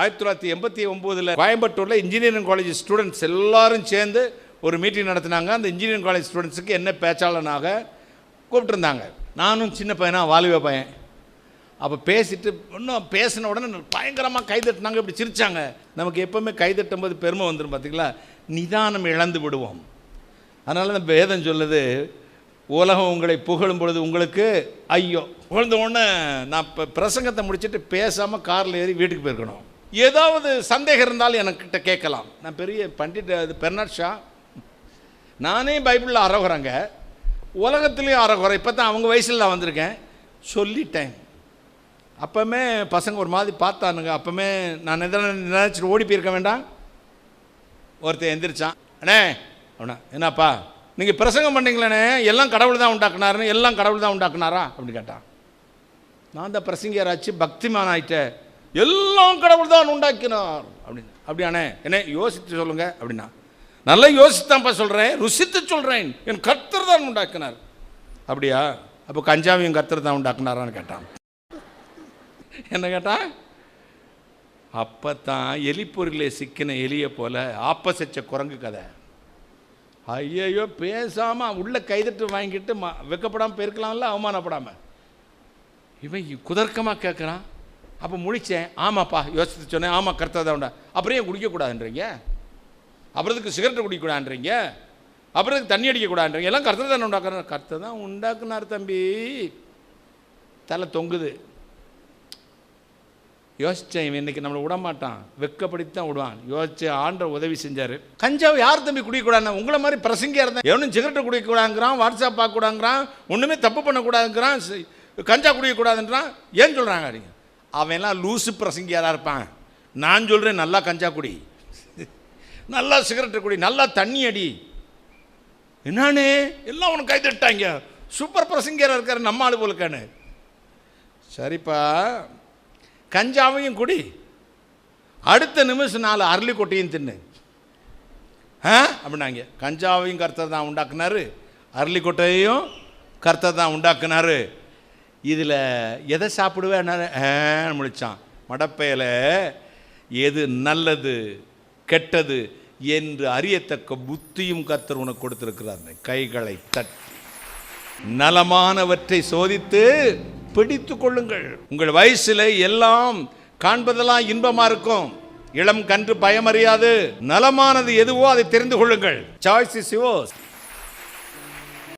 ஆயிரத்தி தொள்ளாயிரத்தி எண்பத்தி ஒம்போதில் கோயம்புத்தூரில் இன்ஜினியரிங் காலேஜ் ஸ்டூடெண்ட்ஸ் எல்லாரும் சேர்ந்து ஒரு மீட்டிங் நடத்தினாங்க. அந்த இன்ஜினியரிங் காலேஜ் ஸ்டூடெண்ட்ஸுக்கு என்ன பேச்சாளனாக கூப்பிட்டுருந்தாங்க. நானும் சின்ன பையனாக வாலிப பையன். அப்போ பேசிட்டு இன்னும் பேசின உடனே பயங்கரமாக கைதட்டினாங்க. இப்படி சிரிச்சாங்க. நமக்கு எப்போவுமே கைதட்டும் போது பெருமை வந்துடும் பார்த்தீங்களா நிதானம் இழந்து விடுவோம். அதனால தான் வேதம் சொல்லுது உலகம் உங்களை புகழும் பொழுது உங்களுக்கு ஐயோ. புகழ்ந்த உடனே நான் இப்போ பிரசங்கத்தை முடிச்சுட்டு பேசாமல் காரில் ஏறி வீட்டுக்கு போயிருக்கணும். ஏதாவது சந்தேகம் இருந்தாலும் எனக்கிட்ட கேட்கலாம். நான் பெரிய பண்டிட் அது பெர்னாட் ஷா. நானே பைபிளில் அறகுறேங்க உலகத்துலேயும் அறகுறை இப்போ தான் அவங்க வயசில் நான் வந்திருக்கேன். சொல்லிட்டேன். அப்போமே பசங்க ஒரு மாதிரி பார்த்தானுங்க. அப்போவுமே நான் எதனா நினச்சிட்டு ஓடி போயிருக்க வேண்டாம். ஒருத்தன் எந்திரிச்சான். அண்ணே அவனா என்னப்பா? நீங்கள் பிரசங்கம் பண்ணீங்களேண்ணே. எல்லாம் கடவுள் தான் உண்டாக்குனாருன்னு எல்லாம் கடவுள் தான் உண்டாக்குனாரா? அப்படின்னு கேட்டான். நான் தான் பிரசங்கியராச்சு பக்திமான் ஆயிட்டேன் எல்லாம் கடவுள் தான் உண்டாக்கினார். அப்படின்னு. அப்படியாண்ணே? என்ன யோசித்து சொல்லுங்க. அப்படின்னா நல்லா யோசித்தான்ப்பா சொல்கிறேன் ருசித்து சொல்கிறேன் என் கர்த்தர் தான் உண்டாக்கினார். அப்படியா? அப்போ கஞ்சாவையும் கர்த்தர் தான் உண்டாக்குனாரான்னு கேட்டான். என்ன கேட்டான்? அப்போ தான் எலிப்பொருளே சிக்கின எலியை போல ஆப்பசச்ச குரங்கு கதை. ஐயையோ பேசாமல் உள்ளே கைதட்டு வாங்கிட்டு ம வெக்கப்படாமல் போயிருக்கலாம்ல அவமானப்படாமல் இவன் குதர்க்கமாக கேட்குறான் அப்போ முழித்தேன் ஆமாப்பா யோசித்து சொன்னேன். ஆமாம் கரெக்டாக தான் உண்டா. அப்புறம் ஏன் குடிக்கக்கூடாதுன்றீங்க? அப்புறத்துக்கு சிகரெட்டு குடிக்கக்கூடாதுன்றீங்க? அப்புறத்துக்கு தண்ணி அடிக்கக்கூடாதுன்றீங்க? எல்லாம் கருத்தை தானே உண்டாக்குறாரு. கருத்தை தான் உண்டாக்குனார் தம்பி. தலை தொங்குது. யோசித்தேன் இவன் இன்னைக்கு நம்மளை விடமாட்டான். வெக்கப்படுத்தி தான் விடுவான். யோசிச்சு ஆண்ட உதவி செஞ்சார். கஞ்சாவை யார் தம்பி குடிக்கக்கூடாது உங்களை மாதிரி பிரசங்கியாக இருந்தேன் எவனும் சிகரெட்டை குடிக்கக்கூடாதுங்கிறான் வாட்ஸ்அப் பார்க்கக்கூடாங்கிறான் ஒன்றுமே தப்பு பண்ணக்கூடாதுங்கிறான் கஞ்சா குடிக்கக்கூடாதுன்றான். ஏன் சொல்கிறாங்க அப்படிங்க அவன்லாம் லூசு பிரசங்கியாக தான் இருப்பான். நான் சொல்கிறேன் நல்லா கஞ்சா குடி. நல்லா சிகரெட்டு குடி நல்லா தண்ணி அடி. என்னானே? எல்லாம் உனக்கு கைதட்டாங்க சூப்பர் பிரசங்கியராக இருக்கார் நம்ம ஆள் போலுக்கானு சரிப்பா கஞ்சாவையும் குடி. அடுத்த நிமிஷம் நாலு அரளி கொட்டையும் தின்னு. ஆ? அப்படின்னாங்க. கஞ்சாவையும் கர்த்தர் தான் உண்டாக்குனாரு. அரளி கொட்டையையும் கர்த்தர் தான் உண்டாக்குனாரு. இதில் எதை சாப்பிடுவேன்? முடித்தான் மடப்பையில் எது நல்லது கெட்டது என்று அறியத்தக்க புத்தியும் கத்தர் உனக்கு கொடுத்திருக்கிறார். கைகளை தட்டி நலமானவற்றை சோதித்து பிடித்து கொள்ளுங்கள். உங்கள் வயசில் எல்லாம் காண்பதெல்லாம் இன்பமாக இருக்கும். இளம் கன்று பயமறியாது. நலமானது எதுவோ அதை தெரிந்து கொள்ளுங்கள். Choice is yours